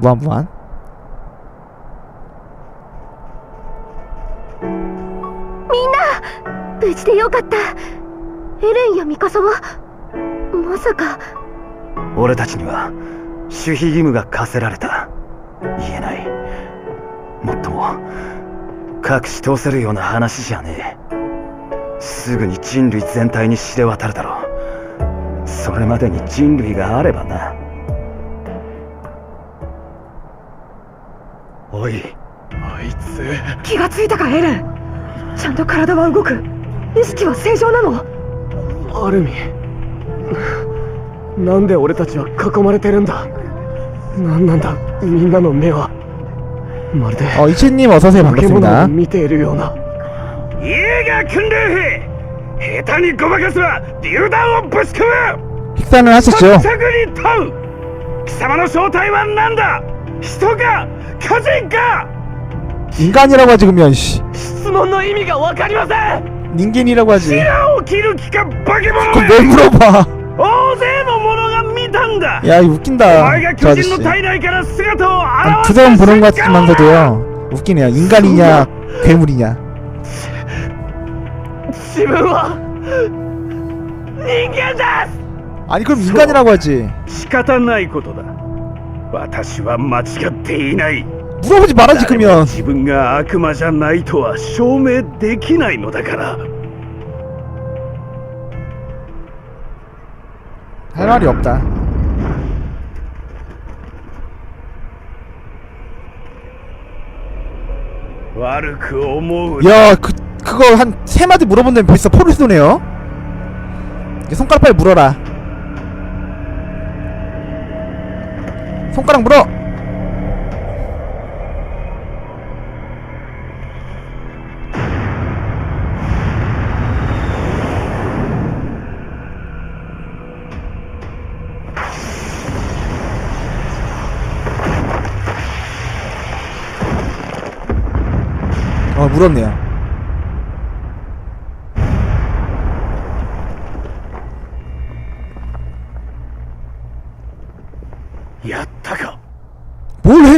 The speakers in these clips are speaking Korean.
ワンワン？みんな無事でよかった。エレンやミカサはまさか。俺たちには守秘義務が課せられた。言えない。もっとも隠し通せるような話じゃねえ。すぐに人類全体に知れ渡るだろう。それまでに人類があればな。おいあいつ気がついたかエレンちゃんと体は動く意識は正常なのアルミなんで俺たちは囲まれてるんだなんなんだみんなの目はまるで 어 이치님 어서오세요 化け物を 반갑습니다 見ているような家が訓練兵下手にごまかすは榴弾をぶち込む 식사는 하셨죠? 着に問う貴様の正体は何だ人か 巨人か 인간이라고 하지 그러면 씨 質問の意味が分かりません 닌겐이라고 하지 矢を切る気か化け物 그럼 왜 물어봐 大勢の者が見たんだ 야 이거 お 웃긴다 前が 저 巨人 아저씨 の体内から姿を 한 現 두세 した 번 보는 것 瞬間は 같으면서도요 웃기네요 인간이냐 괴물이냐 自分は人間です 아니 그럼 인간이라고 하지 仕方ないことだ 私は間違っていない 물어보지 말아지 誰も 그러면 自分が悪魔じゃないとは証明できないのだから 할 말이 없다 悪く思う 야 그, 그거 한 세 마디 물어본 다음에 벌써 포를 쏘네요 이제 손가락 빨리 물어라 손가락 물어. 어 물었네요 뭘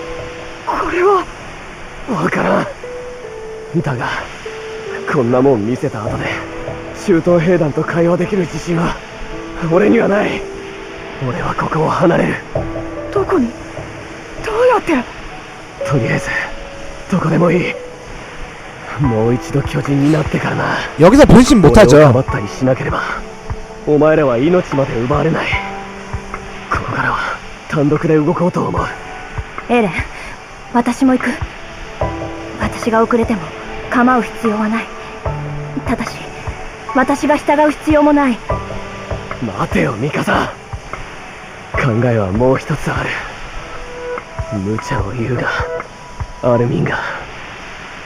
れはわからんだがこんなもん見せた後で中東兵団と会話できる自信は俺にはない俺はここを離れるどこにどうやってとりあえずどこでもいいもう一度巨人になってからな 여기서 본심 俺をか 못하죠 ばったりしなければお前らは命まで奪われないここからは単独で動こうと思うエレン 私も行く。私が遅れても構う必要はない。ただし私が従う必要もない。待てよミカサ。考えはもう一つある。無茶を言うがアルミンが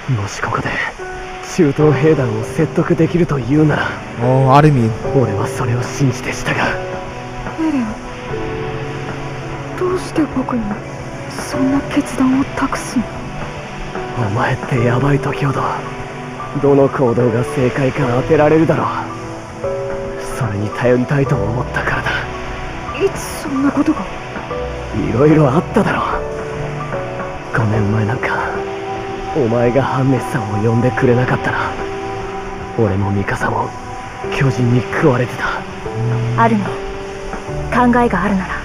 もしここで中東兵団を説得できると言うならおおアルミン。俺はそれを信じて従う。エレンどうして僕に？そんな決断を託すの？お前ってヤバい時ほどどの行動が正解か当てられるだろう。それに頼りたいと思ったからだ。いつそんなことが？いろいろあっただろう。5年前なんかお前がハンネスさんを呼んでくれなかったら俺もミカサも巨人に食われてた。あるの。考えがあるなら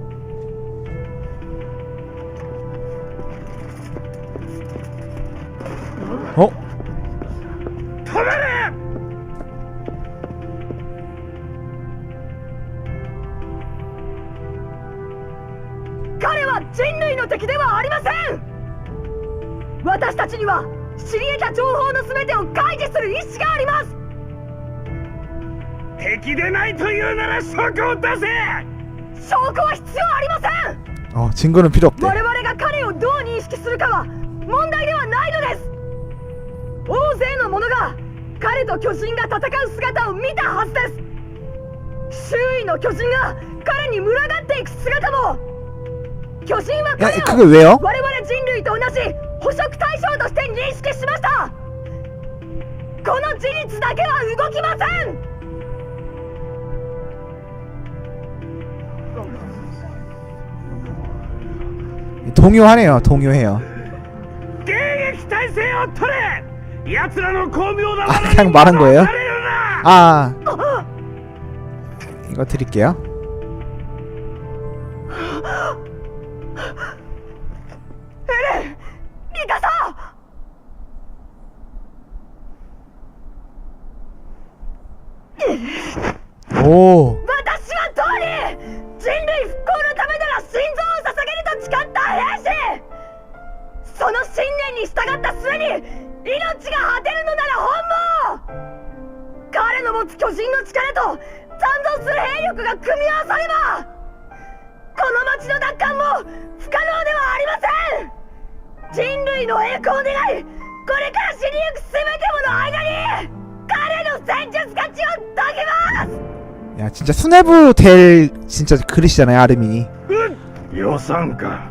어? 止まれ彼は人類の敵ではありません私たちには知り得た情報の全てを開示する意志があります敵でないというなら証拠を出せ証拠は必要ありません 어 증거는 필요 없대 我々が彼をどう認識するかは問題ではないのです 大勢の者が彼と巨人が戦う姿を見たはずです周囲の巨人が彼に群がっていく姿も巨人は 야 彼 그게 を 왜요? 我々人類と同じ捕食対象として認識しましたこの事実だけは動きません 동요하네요 동요해요 迎撃態勢を取れ奴らの巧妙な 아 罠に 그냥 말한 거예요? されるな 아 이거 드릴게요 ミカサ 오 私は当に人類復興のためなら心臓を捧げると誓った兵士その信念に従った末に 命が果てるのなら本望彼の持つ巨人の力と賛同する兵力が組み合わさればこの町の奪還も不可能ではありません人類の栄光を願いこれから死にゆく全てもの間に彼の戦術価値を解きます 야 진짜 수뇌부 될 진짜 그릇이잖아요 아르민이 予算か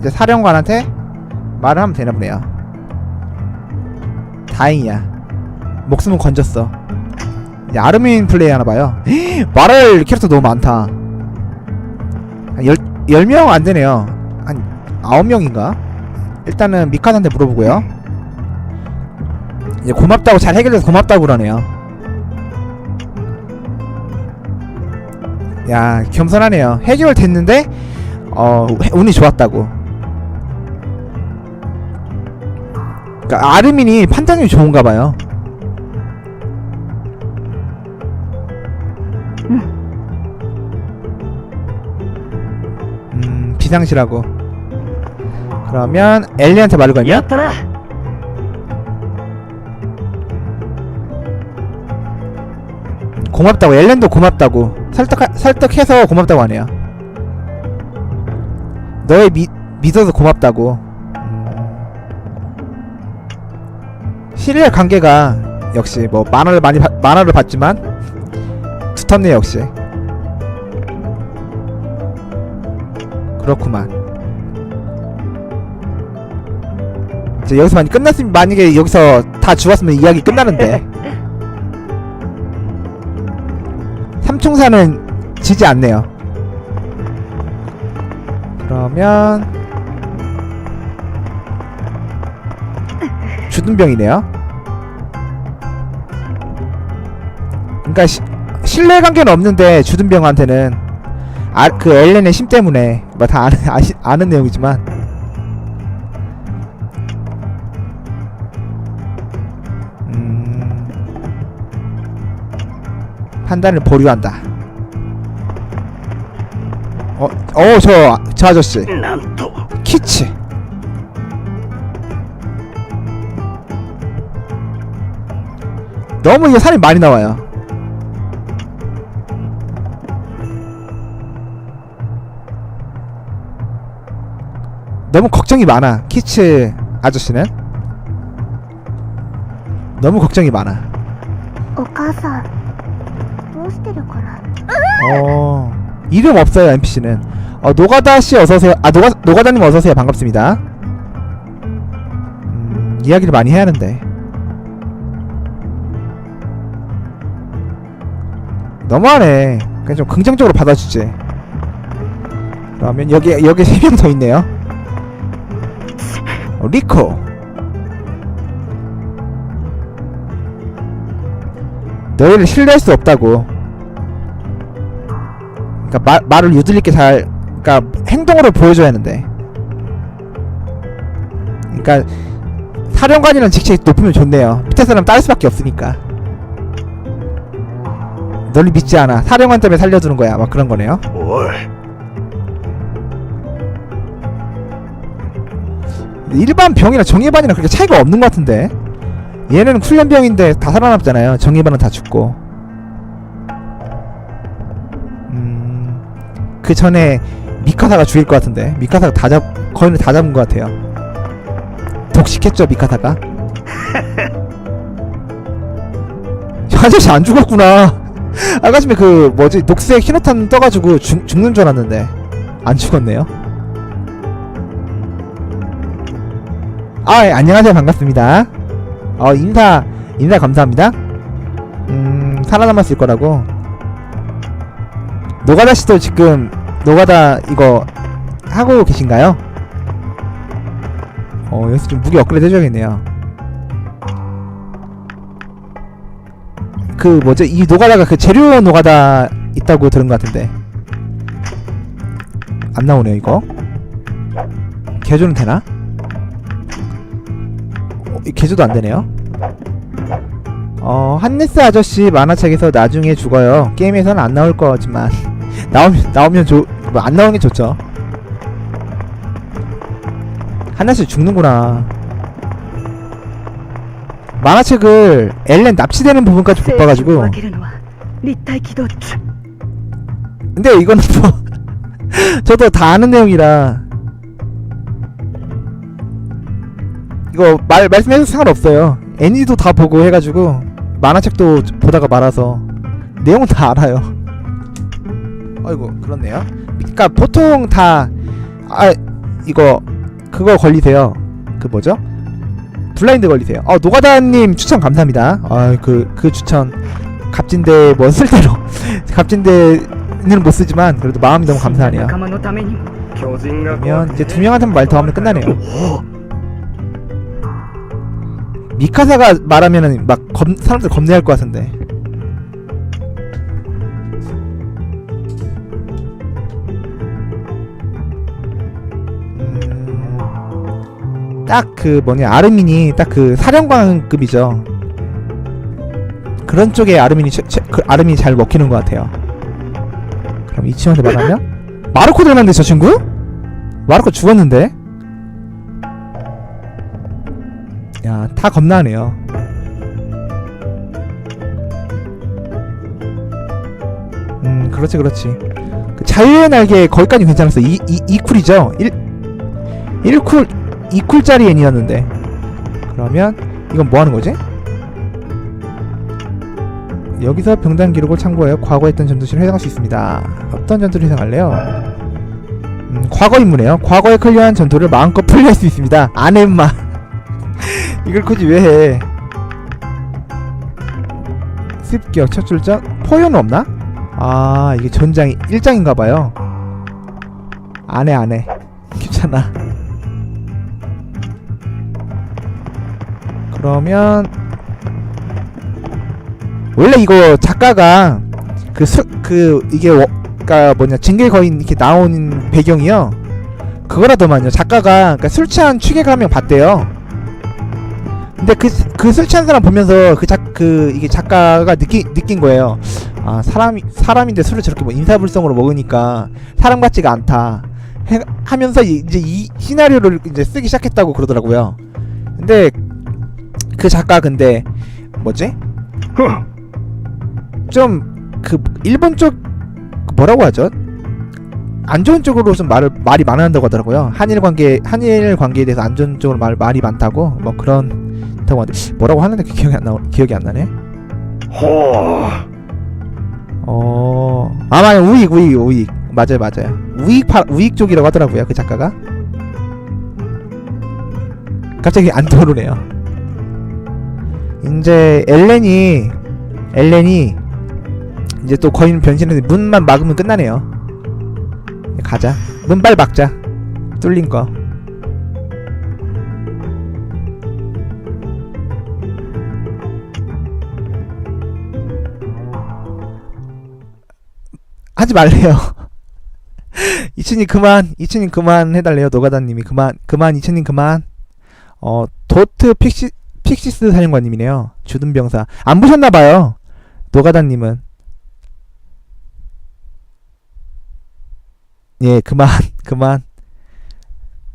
이제 사령관한테 말을 하면 되나 보네요. 다행이야. 목숨은 건졌어. 이제 아르민 플레이 하나 봐요. 말할 캐릭터 너무 많다. 한 열, 10명 안 되네요. 한 9명인가? 일단은 미카한테 물어보고요. 이제 고맙다고 잘 해결돼서 고맙다고 그러네요. 야 겸손하네요. 해결 됐는데 어 해- 운이 좋았다고 그러니까 아르민이 판단력이 좋은가 봐요. 음, 음 비상시라고. 그러면 엘리한테 말을 걸면 야따라 고맙다고 엘렌도 고맙다고 설득 설득해서 고맙다고 하네요. 너의 미, 믿어서 고맙다고. 음. 신뢰 관계가 역시 뭐 만화를 많이 받- 만화를 봤지만 두텁네 역시. 그렇구만. 이제 여기서 많이 끝났으면 만약에 여기서 다 죽었으면 이야기 끝나는데. 삼총사는 지지 않네요. 그러면 주둔병이네요. 그러니까 러 신뢰관계는 없는데 주둔병한테는 아, 그 엘렌의 심 때문에 뭐 다 아는, 아시, 아는 내용이지만. 음... 판단을 보류한다. 어, 어, 저, 저 아저씨. 키치 너무 이게 살이 많이 나와요. 너무 걱정이 많아. 키츠 아저씨는. 너무 걱정이 많아. お母さんどうしてるかな 어 이름 없어요 NPC는 어 노가다 씨 어서 오세요 아 노가 노가다님 어서 오세요 반갑습니다 음 이야기를 많이 해야 하는데 너무하네. 그냥 좀 긍정적으로 받아주지. 그러면 여기 여기 세 명 더 있네요. 어, 리코. 너희를 신뢰할 수 없다고. 말 말을 유들리게 잘, 그러니까 행동으로 보여줘야 하는데. 그러니까 사령관이라는 직책이 높으면 좋네요. 밑에 사람 딸 수밖에 없으니까. 널 믿지 않아. 사령관 때문에 살려주는 거야. 막 그런 거네요. おい 일반 병이랑 정예반이랑 그렇게 차이가 없는 것 같은데. 얘네는 훈련병인데 다 살아남잖아요. 정예반은 다 죽고. 음, 그 전에 미카사가 죽일 것 같은데. 미카사가 다 잡, 거의 다 잡은 것 같아요. 독식했죠, 미카사가. 저 아저씨 안 죽었구나. 아까 전에 그 뭐지 녹색 흰옷탄 떠가지고 죽, 죽는 줄 알았는데 안 죽었네요. 아 예, 안녕하세요 반갑습니다. 어 인사 인사 감사합니다. 음 살아남았을 거라고. 노가다 씨도 지금 노가다 이거 하고 계신가요? 어 여기서 좀 무기 업그레이드 해줘야겠네요. 그 뭐죠 이 노가다가 그 재료 노가다 있다고 들은 것 같은데. 안 나오네요 이거. 개조는 되나? 어, 이 개조도 안 되네요. 어 한네스 아저씨 만화책에서 나중에 죽어요. 게임에서는 안 나올 거지만. 나오면 나오면 좋안 나오는 게 좋죠. 한네스 죽는구나 만화책을 엘렌 납치되는 부분까지 못 봐가지고. 근데 이거는 뭐 저도 다 아는 내용이라. 이거 말, 말씀해도 상관없어요. 애니도 다 보고 해가지고 만화책도 보다가 말아서 내용은 다 알아요. 아이고 그렇네요. 그니까 보통 다 아 이거 그거 걸리세요. 그 뭐죠? 블라인드 걸리세요. 어, 노가다님 추천 감사합니다. 아, 그, 그 추천. 갑진대 뭐 쓸대로. 갑진대는 못 쓰지만 그래도 마음이 너무 감사하네요. 그러면 이제 두 명한테만 말 더 하면 끝나네요. 미카사가 말하면은 막 겁, 사람들 겁내할 것 같은데. 딱 그 뭐냐 아르민이 딱 그 사령관급이죠. 그런 쪽에 아르민이 최, 최, 그 아르민이 잘 먹히는 것 같아요. 그럼 이 친구한테 말하면 마르코 닮았는데 저 친구? 마르코 죽었는데? 야, 다 겁나네요. 음, 그렇지, 그렇지. 그 자유의 날개 거기까지 괜찮았어. 이, 이, 2쿨이죠? 1, 1쿨, 2쿨짜리 애니였는데. 그러면, 이건 뭐 하는 거지? 여기서 병단 기록을 참고하여 과거 했던 전투시를 해당할 수 있습니다. 어떤 전투를 해당할래요? 음, 과거 임무네요. 과거에 클리어한 전투를 마음껏 플레이할 수 있습니다. 안 해, 임마. 이걸 굳이 왜 해? 습격 첫 출전 포효는 없나? 아 이게 전장이 1장인가봐요 안해 안해 귀찮아 그러면 원래 이거 작가가 그 수, 그 이게 워, 그니까 뭐냐 징계 거인 이렇게 나온 배경이요 그거라더만요 작가가 그러니까 술 취한 취객 한명 봤대요 근데 그, 그술 취한 사람 보면서 그 작, 그, 이게 작가가 느끼, 느낀 거예요. 아, 사람이, 사람인데 술을 저렇게 뭐 인사불성으로 먹으니까 사람 같지가 않다. 해, 하면서 이- 이제 이 시나리오를 이제 쓰기 시작했다고 그러더라고요. 근데 그 작가 근데 뭐지? 좀 그 일본 쪽그 뭐라고 하죠? 안 좋은 쪽으로 좀 말을 말이 많아한다고 하더라고요. 한일 관계 한일 관계에 대해서 안 좋은 쪽으로 말 말이 많다고 뭐 그런 다고 하는데 뭐라고 하는데 그 기억이 안 나, 기억이 안 나네. ほ 어, 아 맞아 우익 우익 우익 맞아요 맞아요 우익 파 우익 쪽이라고 하더라고요 그 작가가. 갑자기 안 떠오르네요. 이제 엘렌이 엘렌이 이제 또 거인 변신해서 문만 막으면 끝나네요. 가자. 문 빨리 막자. 뚫린 거. 하지 말래요. 이춘님 그만, 이춘님 그만 해달래요. 노가다님이 그만, 그만, 이춘님 그만. 어 도트 픽시 픽시스 사령관님이네요. 주둔병사 안 보셨나봐요. 노가다님은 예 그만 그만.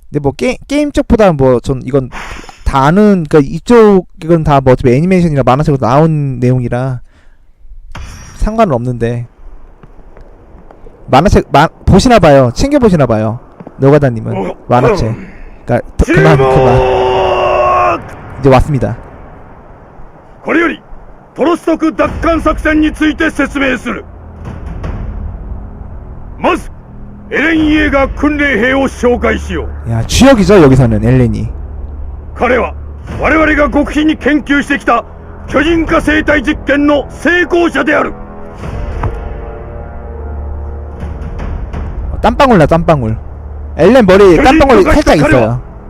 근데 뭐 게, 게임 쪽보다 뭐 전 이건 다 아는 그러니까 이쪽 이건 다 뭐 어차피 애니메이션이나 만화책으로 나온 내용이라 상관은 없는데 만화책 마, 보시나 봐요. 챙겨 보시나 봐요. 노가다님은 만화책. 그러니까 더- 그만 그만 이제 왔습니다. これよりトロストク奪還作戦について説明するまずエレン・イエーガー訓練兵を紹介しよう 야 주역이죠 여기서는 엘렌이. 彼は我々が極秘に研究してきた巨人化生態実験の成功者である 어, 땀방울 나 땀방울. 엘렌 머리 땀방울이 살짝 있어요.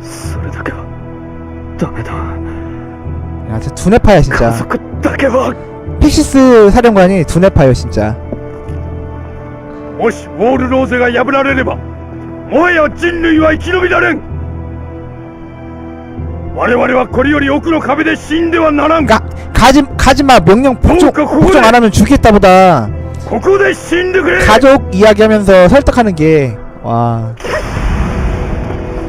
それだけはダメだ 야 진짜 두뇌파야 진짜. 家族だけは 픽시스 사령관이 두뇌파요 진짜. もしウォールローゼが破られればもはや人類は生き延びられん我々はこれより奥の壁で死んではならん 가 가지 가지마 명령 복종 그러니까 그거네. 복종 안 하면 죽겠다보다 ここで死んでくれ 가족 이야기하면서 설득하는 게 와.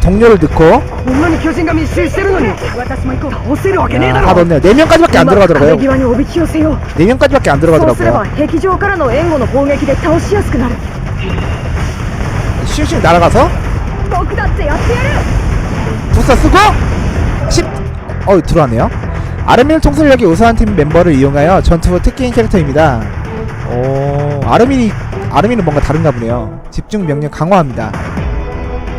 동료를 듣고 다 넣네요. 아, 4명까지밖에 안 들어가더라고요. 4명까지밖에 안 들어가더라고요. 슝슝 날아가서 부사 쓰고 10 어우 들어왔네요. 아르민 통솔력이 우수한 팀 멤버를 이용하여 전투 특기인 캐릭터입니다. 오 아르민이 아르민은 뭔가 다른가 보네요. 집중 명령 강화합니다.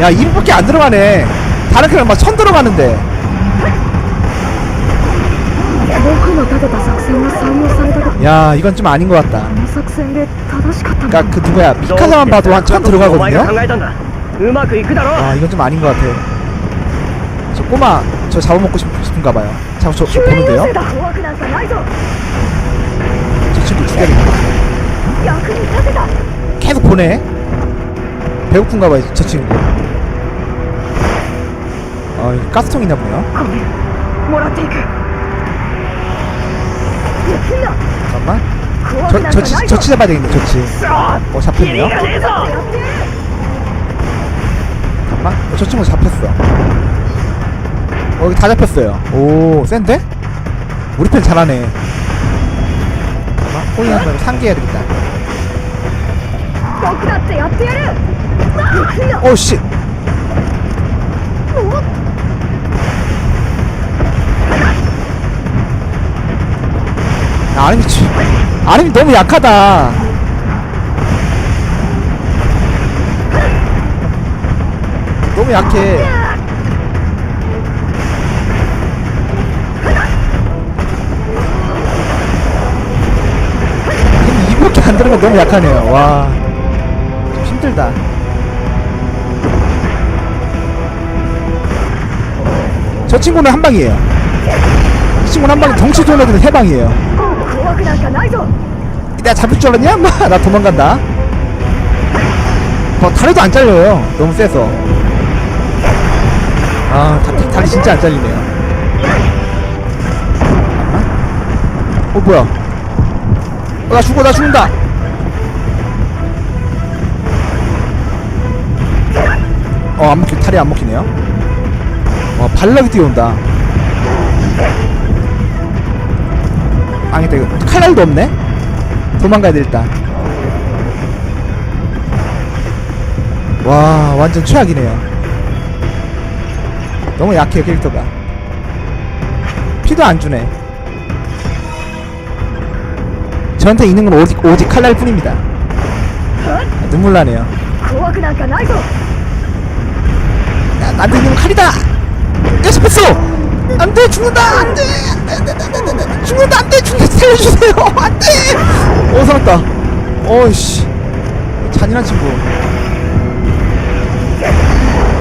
야 2분밖에 안 들어가네. 다른 캐릭터 막천 들어가는데. 僕の立てた作戦が採用されたと 야 이건 좀 아닌 것 같다. この作戦で正しかったんだ 그러니까 그 누구야 미카사만 봐도 한 천 お前が 들어가거든요. 考えたんだうまくいくだろ 아 이건 좀 아닌 것 같아. 저 꼬마 저 잡아먹고 싶, 싶은가 봐요. 자, 저, 저 救援要 보는데요? 請だ怖くなんかないぞ 저 친구 죽여야겠다. 役に立てた 계속 보네. 배고픈가 봐요, 저 친구. 어, 아, 여기 가스통 있나 보네요. 잠깐만. 저, 저치, 저치 잡아야 되겠네, 저치. 어, 잡혔네요. 잠깐만. 어, 저 친구 잡혔어. 어, 여기 다 잡혔어요. 오, 센데? 우리 편 잘하네. 잠깐만. 호이 한 번, 상기해야 되겠다. 어, 어 씨. 아름이 아름이 너무 약하다. 너무 약해. 이밖에 안 들어가 너무 약하네요. 와좀 힘들다. 저 친구는 한 방이에요. 이 친구는 한 방에 덩치 좋은 애들은 세 방이에요. 내가 잡을 줄 알았냐? 마, 나 도망간다. 어, 다리도 안 잘려요. 너무 세서. 아, 다, 다, 다리 진짜 안 잘리네요. 어, 뭐야. 어, 나 죽어, 나 죽는다. 어, 안 먹히, 다리 안 먹히네요. 와, 발락이 뛰어온다. 아니다 이거 칼날도 없네? 도망가야 돼 일단. 와 완전 최악이네요. 너무 약해 캐릭터가. 피도 안주네. 저한테 있는 건 오직, 오직 칼날 뿐입니다. 아, 눈물 나네요. 나한테 있는 건 칼이다! 여스패스! 안돼 죽는다! 안돼! 죽는다 안돼! 죽는다! 살려주세요! 안돼! 어 살았다. 어이씨. 잔인한 친구.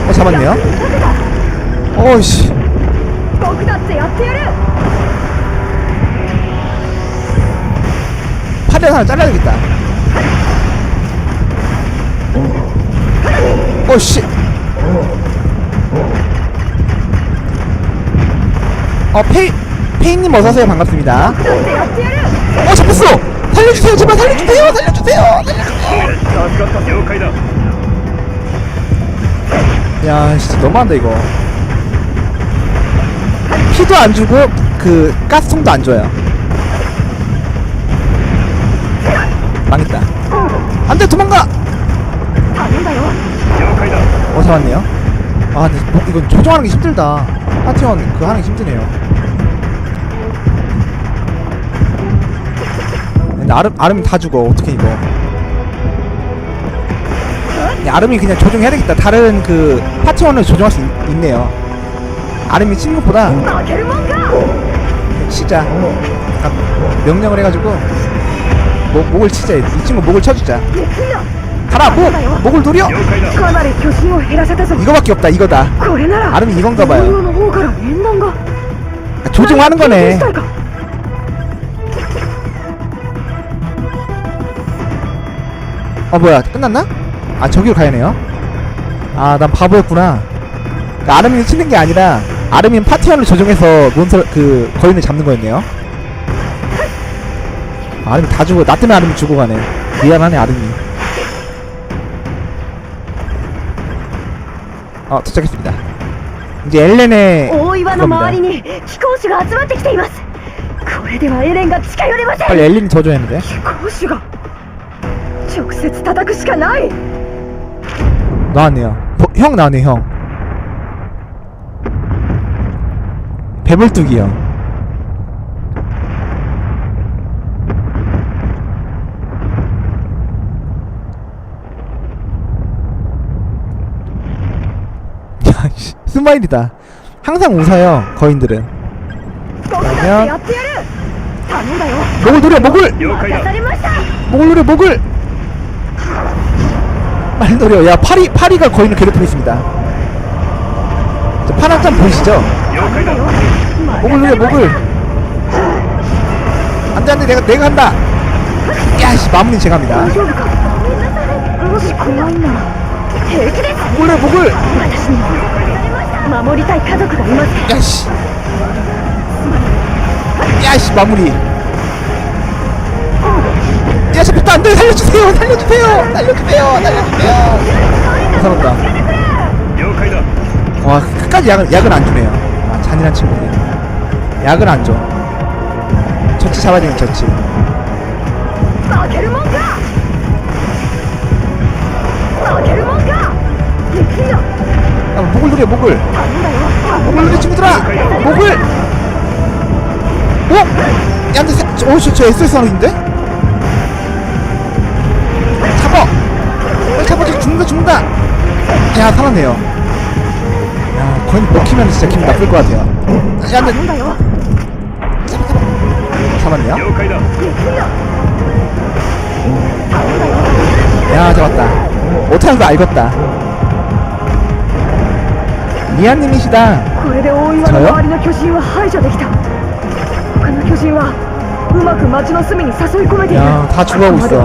어 잡았네요? 어이씨. 팔을 하나 잘라야겠다. 어이씨. 어 페이 페이님 어서오세요. 반갑습니다. 어 잡혔어. 살려주세요. 제발 살려주세요. 살려주세요. 살려주세요. 야 진짜 너무한다 이거. 피도 안 주고 그 가스통도 안 줘요. 망했다. 안돼 도망가! 어 잡았네요. 아 근데 뭐 이건 조종하는 게 힘들다. 파티원 그, 하는 게 힘드네요. 아름, 아름이 다 죽어. 어떻게 이거. 아름이 그냥 조정해야 되겠다. 다른 그 파트원을 조정할 수 있, 네요 아름이 치는 것보다 치자. 아까 명령을 해가지고 목, 목을 치자. 이 친구 목을 쳐주자. 가라 목! 목을 돌려! 이거밖에 없다 이거다 아름이 이건가봐요 아, 조종하는 거네 したいか 어 뭐야 끝났나? 아 저기로 가야네요 아 난 바보였구나 그러니까 아르민이 치는 게 아니라 아르민 파티원을 조종해서 몬스터 그 거인을 잡는 거였네요 아, 아르민 다 죽어 나 때문에 아르민 죽어가네 미안하네 아르민 어 도착했습니다 이제 엘렌의 大岩の 그겁니다 周りに飛行士が集まってきていますこれではエレンが近寄れません 빨리 엘렌이 저줘야 하는데 飛行士が 直接叩くしかない 나왔네요 보- 형 나왔네 형 배불뚝이요 야, 씨, 스마일이다 항상 웃어요 거인들은 僕だってやってやる頼んだよ 목을 노려 목을 了解だ任されました 목을 노려 목을 빨리 노려. 야, 파리, 파리가 거인을 괴롭히고 있습니다. 파란점 보이시죠? 목을 노려, 목을. 안 돼, 안 돼. 내가, 내가 한다. 야, 씨, 마무리는 제가 합니다. 몰래 목을! 야, 씨. 야, 씨, 마무리. 야시피트 안돼 살려주세요. 살려주세요. 살려주세요. 살려주세요. 무서웠다. 와 끝까지 약을, 약을 안 주네요. 아 잔인한 친구들. 약을 안줘. 저치 잡아야 되는 저치. 야, 목을 누려 목을. 목을 누려 친구들아. 목을. 어? 야 근데 오, 저, SS 사람인데? 죽는다! 야, 살았네요. 야, 거의 먹히면 진짜 기분 나쁠 것 같아요. 야, 안 돼. 잡았네요. 야, 잡았다. 못하는 거 알겠다. 미안님이시다. 저요? やー、다 죽어가고 있어.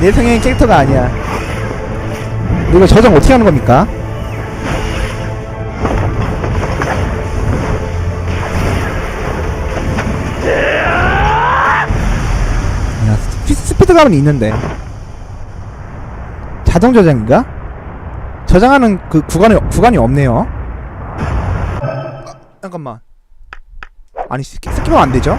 내 성향의 캐릭터가 아니야 이거 저장 어떻게 하는 겁니까? 야 스피, 스피드감은 있는데 자동 저장인가? 저장하는 그 구간이 구간이 없네요 아, 잠깐만 아니 스킵, 스킵하면 안 되죠?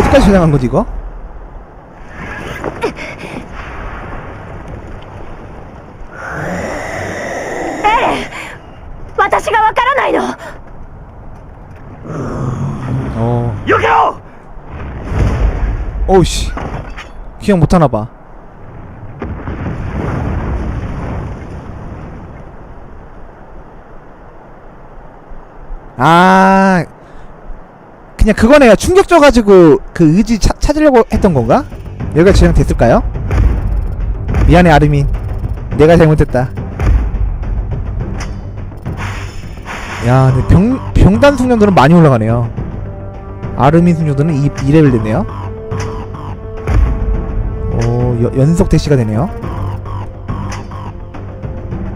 어디까지 저장한 거지 이거? 어. 여기요. 오우씨. 기억 못 하나 봐. 아, 그냥 그거네요 충격 줘가지고 그 의지 차, 찾으려고 했던 건가? 여기가 저장됐을까요? 미안해 아르민. 내가 잘못했다. 야 근데 병, 병단 숙련도는 많이 올라가네요. 아르민 숙련도는 2, 2레벨 됐네요. 오 여- 연속 대시가 되네요.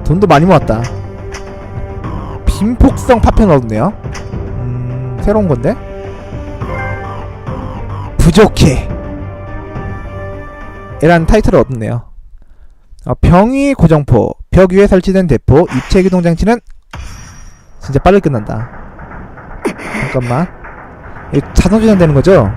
돈도 많이 모았다. 빈폭성 파편 얻었네요. 음 새로운 건데 부족해. 이란 타이틀을 얻었네요. 어, 병위 고정포 벽 위에 설치된 대포 입체 기동 장치는 진짜 빨리 끝난다. 잠깐만. 이거 자동 저장되는 거죠?